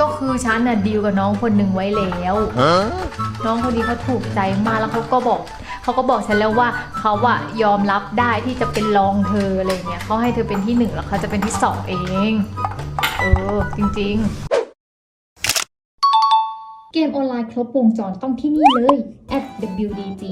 ก็คือฉันน่ะดีลกับน้องคนหนึ่งไว้แล้ว Huh? น้องคนนี้เขาถูกใจมากแล้วเขาก็บอกเขาก็บอกฉันแล้วว่าเขาอะยอมรับได้ที่จะเป็นรองเธออะไรเงี้ยเขาให้เธอเป็นที่หนึ่งแล้วเขาจะเป็นที่สองเอง เออ จริงเกมออนไลน์ครบวงจรต้องที่นี่เลย @wdg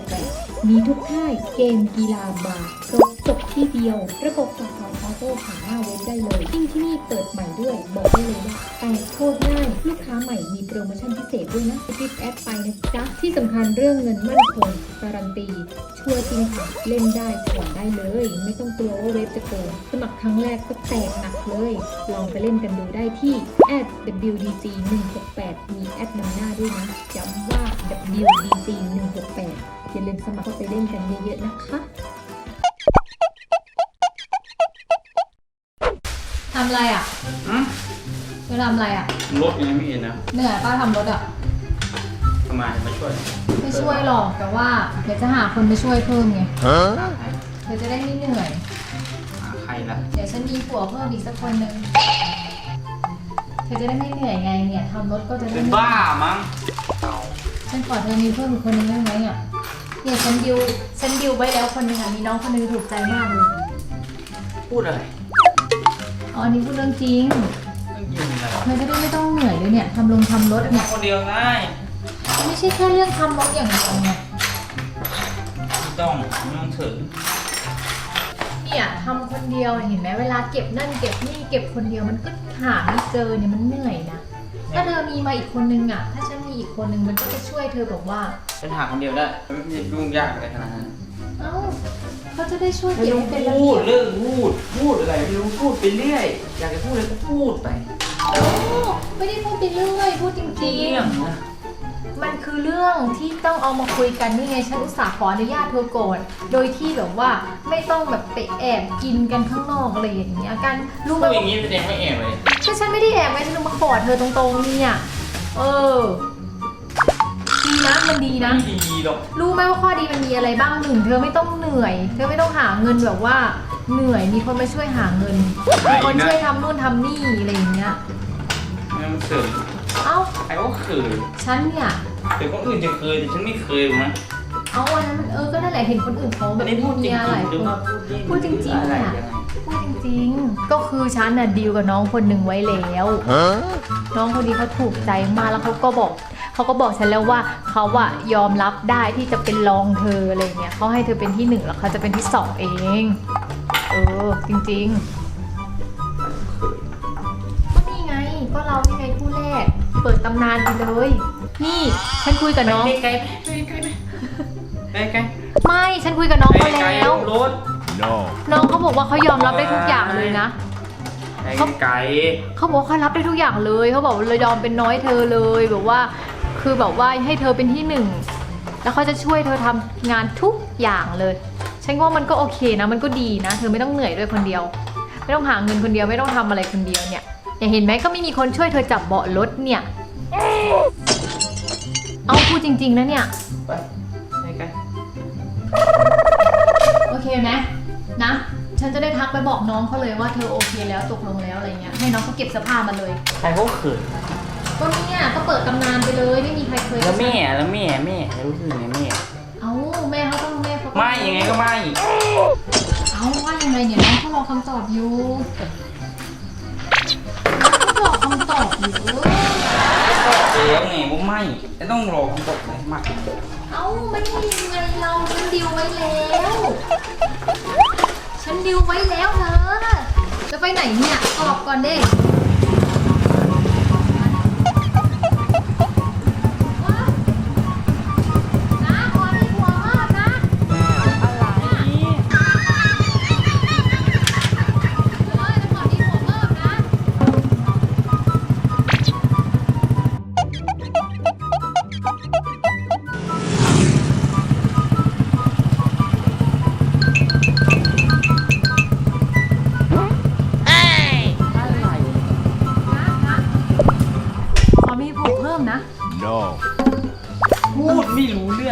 168มีทุกค่ายเกมกีฬาบาร์ครบ จบที่เดียว ระบบฝากถอนออโต้ผ่านหน้าเว็บได้เลยยิ่งที่นี่เปิดใหม่ด้วย บอกได้เลยว่าแต่โคตรง่าย ลูกค้าใหม่มีโปรโมชั่นพิเศษด้วยนะรีบแอดไปนะจ๊ะ ที่สำคัญเรื่องเงินมั่นคงการันตี ชัวร์จริงค่ะ เล่นได้ผ่อนได้เลย ไม่ต้องกลัวว่าเว็บจะโกงสมัครครั้งแรกก็แตกหนักเลย ลองไปเล่นกันดูได้ที่ @wdg 168มีแอดนำหน้าด้วยนะย้ำว่า wdg 168อย่าลืมสมัครเข้าไปเล่นกันเยอะๆนะคะ ทำอะไรอะอืมเธอทำอะไรอะรถยังไม่เห็นนะเหนื่อยป้าทำรถอะทำไมมาช่วยไม่ช่วยหรอกแต่ว่าเดี๋ยวจะหาคนมาช่วยเพิ่มไง Huh? หาใครเธอจะได้ไม่เหนื่อย หาใครล่ะเดี๋ยวฉันมีผัวเพิ่มอีกสักคนหนึ่งเธอจะได้ไม่เหนื่อยไงเนี่ยทำรถก็จะได้เป็นไม่บ้ามั้งฉันขอเธอมีเพิ่มอีกคนนึงได้ไหมอะ เนี่ยฉันดิวฉันดิวไว้แล้วคนหนึงอะมีน้องคนหนึงถูกใจมากเลยพูดอะไร อ๋ออันนี้พูดเรื่องจริงต้องยิงอะไรเธอจะได้ไม่ต้องเหนื่อยเลยเนี่ยทำลงทำรถเนี่ย คนเดียวง่ายไม่ใช่แค่เรื่องทำรถอย่างเดียวไงไม่ต้องไม่ต้องถึงเนี่ยทำคนเดียวเห็นไหมเวลาเก็บนั่นเก็บนี่เก็บคนเดียวมันก็หาไม่เจอเนี่ยมันเหนื่อยนะ ถ้าเธอมีมาอีกคนนึงอะ ถ้าฉันมี อีกคนนึงมันก็จะช่วยเธอแบบว่าฉันหาคนเดียวได้ไม่ได้ยุ่งยากอะไรขนาดนั้นเอ้าเขาจะได้ช่วยไม่เก็บต้องให้เป็นระพูเบียดบเรื่องพูด พูดอะไรไม่รู้พูดไปเรื่อย อยากจะพูดอะไรก็พูดไปเอ้าไม่ได้พูดไปเรื่อยพูดจริงเรื่องนะๆ มันคือเรื่องที่ต้องเอามาคุยกันนี่ไงฉันอุตส่าห์ขออนุญาตเธอก่อนโดยที่แบบว่าไม่ต้องแบบไปแอบกินกันข้างนอกอะไรอย่างเงี้ยกันรู้ไหมพูดอว่าย่างนี้แสดงว่าแอบเลยถ้าฉันไม่ได้แอบไว้ฉันจะมาขอเธอตรงๆเนี่ยเออ ดีนะมันดีนะ ไม่ดีหรอกรู้ไหมว่าข้อดีมันมีอะไรบ้างหนึ่งเธอไม่ต้องเหนื่อย เธอไม่ต้องหาเงินแบบว่าเหนื่อยมีคนมาช่วยหาเงินมีคนช่วยทำนู่นทำนี่อะไรอย่างเงี้ยไม่ต้องเขินเอ้าใครว่าเขินฉันเนี่ยแต่คนอื่นจะเคยแต่ฉันไม่เคยหรอกนะเอาวันนั้นมันเออก็นั่นแหละเห็นคนอื่นเขาแบบไม่ได้มีพูดจริเมีงยหลายๆคหรือนว่าพูดเล่นพูดจริงๆอะไรอะยังไงพูดจริงๆ ก็คือฉันน่ะดีลกับน้องคนหนึ่งไว้แล้ว Huh? น้องคนนี้เขาถูกใจมากแล้วเขาก็บอก เขาก็บอกฉันแล้วว่าเขาอะยอมรับได้ที่จะเป็นรองเธออะไรเงี้ยเขาให้เธอเป็นที่หนึ่งแล้วเขาจะเป็นที่สองเอง เออ จริงๆ ก็นี่ไง ก็เรานี่ไงคู่แรก เปิดตำนานไปเลย นี่ฉันคุยกับน้องไปไกลๆไปไกลๆไปไกลไม่ฉันคุยกับน้องๆไปเขาไกลแล้วๆรถ No. น้องเขาบอกว่าเขายอมรับได้ทุกอย่างเลยนะไปไกลเขาบอกว่าเขารับได้ทุกอย่างเลย เขาบอกว่าเลยยอมเป็นน้อยเธอเลยแบบว่า คือแบบว่าให้เธอเป็นที่หนึ่ง แล้วเขาจะช่วยเธอทำงานทุกอย่างเลยฉันว่ามันก็โอเคนะ มันก็ดีนะ เธอไม่ต้องเหนื่อยด้วยคนเดียว ไม่ต้องหาเงินคนเดียวไม่ต้องทำอะไรคนเดียวเนี่ยอย่างเห็นไหมก็ไม่มีคนช่วยเธอจับเบาะรถเนี่ย เอาพูดจริง ๆ นะเนี่ยๆไปไปไกลโอเคไหมนะ ฉันจะได้ทักไปบอกน้องเขาเลยว่าเธอโอเคแล้วตกลงแล้วอะไรเงี้ย ให้น้องเขาเก็บเสื้อผ้ามาเลยใครเขาเขิน ก็เนี่ยก็เปิดตำนานไปเลยไม่มีใครเคยแล้วแม่แล้วแม่แม่รู้สึกไงแม่ เอ้าแม่เขาต้องแม่เขาต้องไม่ยังไงก็ไม่ เอ้าว่ายังไงเนี่ยน้องเขารอคำตอบอยู่น้องเขารอคำตอบอยู่ตอบแล้วไงว่าไม่แต่ต้องรอคำตอบเลยมากเอ้าไม่ใช่ยังไงเราฉันดิวไว้แล้ว ฉันดิวไว้แล้วเธอจะไปไหนเนี่ยตอบก่อนเด้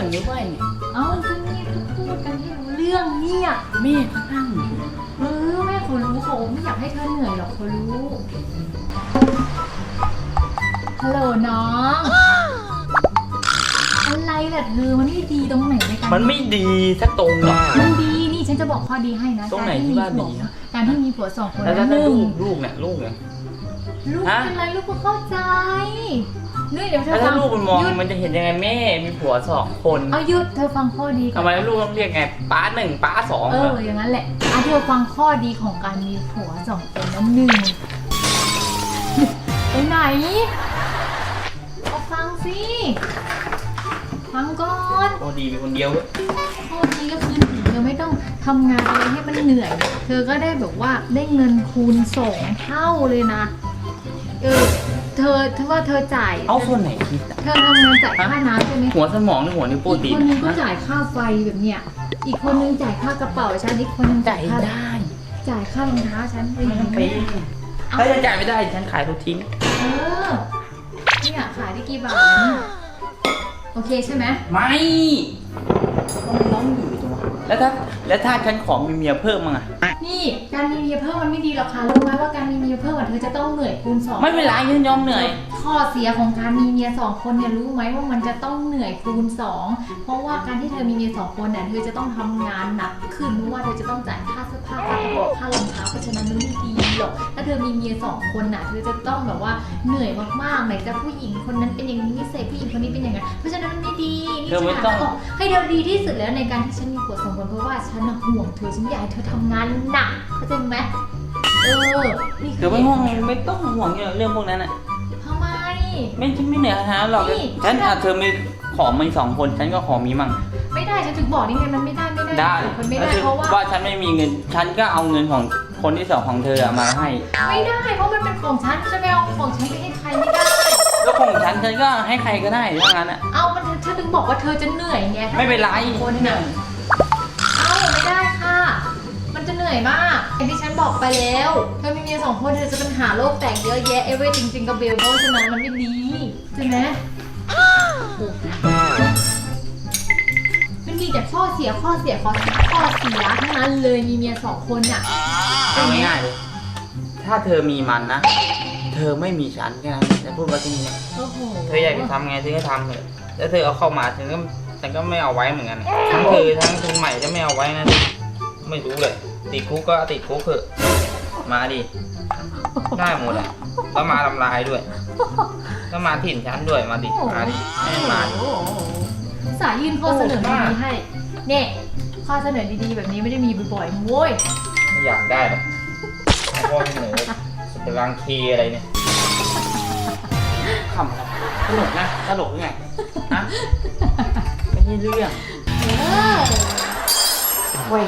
รู้เรื่องเลยว่าเนี่ยเอาก็นี่ก็พูดกันให้รู้เรื่องเนี่ยแม่เขานั่งอยู่เออแม่เขารู้เขาไม่อยากให้เธอเหนื่อยหรอกเขารู้ฮัลโหลน้อง อะไรล่ะเธอมันไม่ดีตรงไหนในการมันไม่ดีสักตรงหรอกมันดีนี่ฉันจะบอกข้อดีให้นะตรงไหนกที่มีว่าผัดีวอะการที่มีผัวสองคนแล้วนะถ้าหนึ่ลูงกลูกเนี่ยลูกเนี่ย ลูกฮะ เป็นไรลูกก็เข้าใจ นี่เดี๋ยวเธแล้อวฟัถ้างลูกมันมองหยุดมันจะเห็นยังไงแม่มีผัวสองคนเอาหยุดเธอฟังข้อดีก่อนทำไมลูกต้องเรียกไงป้าหนึ่งป้าสองเอเหรอออย่างนั้นแหละอะเธอฟังข้อดีของการมีผัวสองคนนั้นหนึ่งไปไหนเอาฟังสิฟังก่อนโอ้ดีมีคนเดียวเว้ยข้อดีก็คือเธอไม่ต้องทำงานอะไรให้มันเหนื่อย เธอก็ได้แบบว่าได้เงินคูณสองเท่าเลยนะเออ เธอเธอว่าเธอจ่าย เอาส่วนไหนคิดอะเธอทำงานจ่ายค่าน้ำใช่ไหมหัวสมองหรือหัวนิ้วโป้งอีกตีนคนนึงก็นะจ่ายค่าไฟแบบเนี้ย อีกคนนึงจ่ายค่ากระเป๋าฉันอีกคนนึงจ่ายค่าได้จ่ายค่ารองเท้าฉันอะไรอย่างไม่เงี้ยเป็นถ้าจะจ่ายไม่ได้ฉันขายทุกทิ้ง เออเนี่ยขายได้กี่บาทเนี่ยโอเคใช่ไหมไม่มันร้องอยู่จังวะ แล้วถ้าแล้วถ้าฉันขอมีเมียเพิ่มมั้งอะนี่การมีเมียเพิ่มมันไม่ดีหรอกค่ะรู้ไหมว่าการมีเมียเพิ่มอะเธอจะต้องเหนื่อยคูณสองไม่เป็นไรฉันยอมเหนื่อย ข้อเสียของการมีเมียสองคนเนี่ยรู้ไหมว่ามันจะต้องเหนื่อยคูณสองเพราะว่าการที่เธอมีเมียสองคนเนี่ยเธอจะต้องทำงานหนักขึ้นเพราะว่าเธอจะต้องจ่ายค่าเสื้อผ้าค่ากระเป๋าค่ารองเท้าเพราะฉะนั้นมันไม่ดีหรอกถ้าเธอมีเมียสองคนน่ะเธอจะต้องแบบว่าเหนื่อยมากๆไหนจะผู้หญิงคนนั้นเป็นอย่างนี้นิสัยผู้หญิงคนนี้เป็นอย่างนั้นเพราะฉะนั้นมันไม่ดีนี่ เธอไม่ฉันต้องหาทางออกให้เธอดีที่สุดแล้วในการที่ฉันมีผัวสองคนเพราะว่าฉันน่ะห่วงเธอฉันอยากให้เธอทำงานหนักเข้าใจไหมเออนี่คืเธอไม่ห่วงไม่ต้องห่วงเรื่องพวกนั้นอะทำไม ไม่ฉันไม่เหนื่อยขนาดนั้นหรอกนี่ ฉันอาจเธอไม่ขอมีสองคน ฉันก็ขอมีมั่งไม่ได้ฉันถึงบอกนี่ไงมันไม่ได้ไม่ได้ได้มันไม่ได้แล้วเพราะว่า ว่าฉันไม่มีเงิน ฉันก็เอาเงินของคนที่สองของเธออะมาให้ ไม่ได้เพราะมันเป็นของฉันจะไปเอาของฉันไปให้ใครไม่ได้แล้ว ของฉันฉันก็ให้ใครก็ได้ถ้างั้นอะเอามันฉันถึงบอกว่าเธอจะเหนื่อยไงถ้าไม่เป็นไรคนน่ะเอาไม่ได้ค่ะ มันจะเหนื่อยมากอย่างที่ฉันบอกไปแล้ว เธอมีเมียสองคนเธอจะปัญหาโลกแตกเยอะแยะเอเวอร์จริงๆกับเบลเพราะฉะนั้นมันไม่ดีใช่ไหมมันมีแต่ข้อเสียข้อเสียข้อข้อเสียทั้งนั้นเลยมีเมียสองคนน่ะเอาง่ายๆเลยถ้าเธอมีมันนะ เธอไม่มีฉันแค่นั้นจะพูดว่าที่นี่นะโอ้โหเธออยากจะทำไงเธอก็ทำเถอะแล้วเธอเอาเข้ามาฉันก็ฉันก็ไม่เอาไว้เหมือนกันทั้งเธอทั้งคุณใหม่จะไม่เอาไว้นะไม่รู้เลยติดคุกก็ติดคุกเถอะมาดิได้หมดอะแล้วมาทำลายด้วยก็มาถิ่นฉันด้วยมาดิมาดิให้มาดิโอ้โหสายยื่นข้อเสนอดีๆให้เนี่ยข้อเสนอดีๆแบบนี้ไม่ได้มีบ่อยๆนะเว้ยไม่อยากได้หรอกให้พ่อเสนอสเป รังเคอะไรเนี่ยขำอะไรตลกนะตลกไงฮะไม่ใช่เรื่อง เออเว้ย